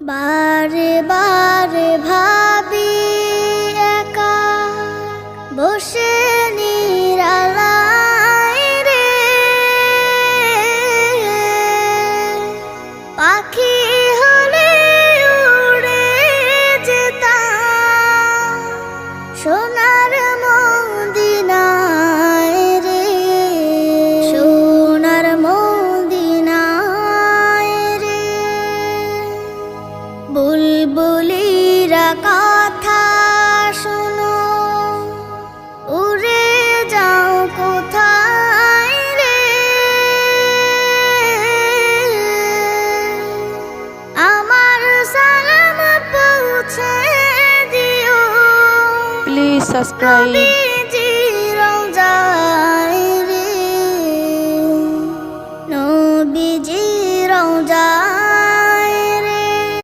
বারে বারে ভাবি একা বসে নিরালায় রে। পাখি হলে উড়ে যেতাম। সোনার বুলবুলিরা কথা শোনো। উড়ে যাও কোথায় রে? আমার সালাম পৌঁছে দিও। প্লিজ সাবস্ক্রাইব যায় রে। নবীজি রওজা